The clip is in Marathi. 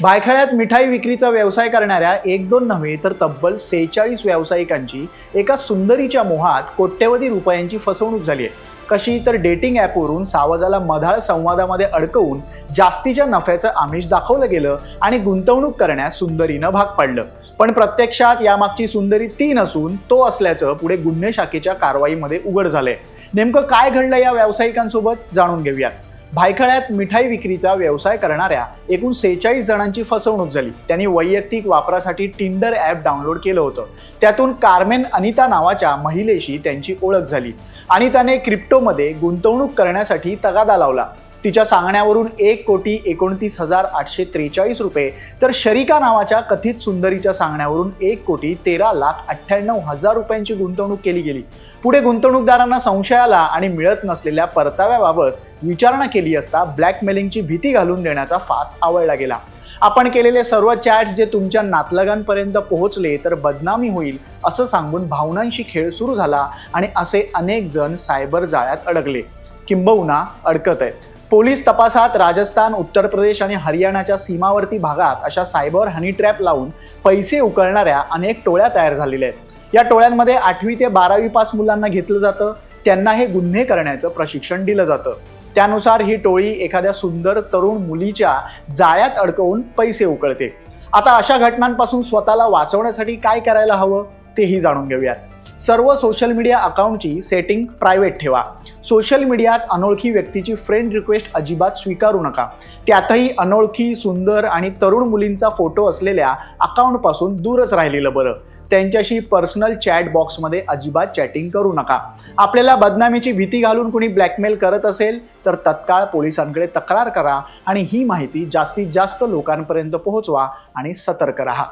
भायखळ्यात मिठाई विक्रीचा व्यवसाय करणाऱ्या एक दोन नव्हे तर तब्बल सेहेचाळीस व्यावसायिकांची एका सुंदरीच्या मोहात कोट्यवधी रुपयांची फसवणूक झाली आहे. कशी तर डेटिंग ॲपवरून सावजाला मधाळ संवादामध्ये अडकवून जास्तीच्या नफ्याचं आमिष दाखवलं गेलं आणि गुंतवणूक करण्यास सुंदरीनं भाग पाडलं. पण प्रत्यक्षात यामागची सुंदरी ती नसून तो असल्याचं पुढे गुन्हे शाखेच्या कारवाईमध्ये उघड झालंय. नेमकं काय घडलं या व्यावसायिकांसोबत जाणून घेऊयात. भायखळ्यात मिठाई विक्रीचा व्यवसाय करणाऱ्या एकूण सेहेचाळीस जणांची फसवणूक झाली. त्यांनी वैयक्तिक वापरासाठी टिंडर ॲप डाउनलोड केलं होतं. त्यातून कार्मेन अनिता नावाच्या महिलेशी त्यांची ओळख झाली आणि त्याने क्रिप्टोमध्ये गुंतवणूक करण्यासाठी तगादा लावला. तिच्या सांगण्यावरून एक कोटी एकोणतीस हजार आठशे त्रेचाळीस रुपये. तर शरिका नावाच्या कथित सुंदरीच्या सांगण्यावरून एक कोटी तेरा लाख अठ्ठ्याण्णव हजार रुपयांची गुंतवणूक केली गेली. पुढे गुंतवणूकदारांना संशय आला आणि मिळत नसलेल्या परताव्याबाबत विचारणा केली असता ब्लॅकमेलिंगची भीती घालून देण्याचा फास आवळला गेला. आपण केलेले सर्व चॅट्स जे तुमच्या नातलगांपर्यंत पोहोचले तर बदनामी होईल असं सांगून भावनांशी खेळ सुरू झाला आणि असे अनेक जण सायबर जाळ्यात अडकले. किंबहुना अडकत आहेत. पोलीस तपासात राजस्थान उत्तर प्रदेश आणि हरियाणाच्या सीमावर्ती भागात अशा सायबर हनी ट्रॅप लावून पैसे उकळणाऱ्या अनेक टोळ्या तयार झालेल्या आहेत. या टोळ्यांमध्ये आठवी ते बारावी पास मुलांना घेतलं जातं त्यांना हे गुन्हे करण्याचं प्रशिक्षण दिलं जातं. त्यानुसार ही टोळी एखाद्या सुंदर तरुण मुलीच्या जाळ्यात अडकवून पैसे उकळते. आता अशा घटनांपासून स्वतःला वाचवण्यासाठी काय करायला हवं तेही जाणून घेऊयात. सर्व सोशल मीडिया अकाउंटची सेटिंग प्रायव्हेट ठेवा. सोशल मीडियात अनोळखी व्यक्तीची फ्रेंड रिक्वेस्ट अजिबात स्वीकारू नका. त्यातही अनोळखी सुंदर आणि तरुण मुलींचा फोटो असलेल्या अकाउंटपासून दूरच राहिलेलं बरं. त्यांच्याशी पर्सनल चॅट बॉक्समध्ये अजिबात चॅटिंग करू नका. आपल्याला बदनामीची भीती घालून कुणी ब्लॅकमेल करत असेल तर तत्काळ पोलिसांकडे तक्रार करा आणि ही माहिती जास्तीत जास्त लोकांपर्यंत पोहोचवा आणि सतर्क राहा.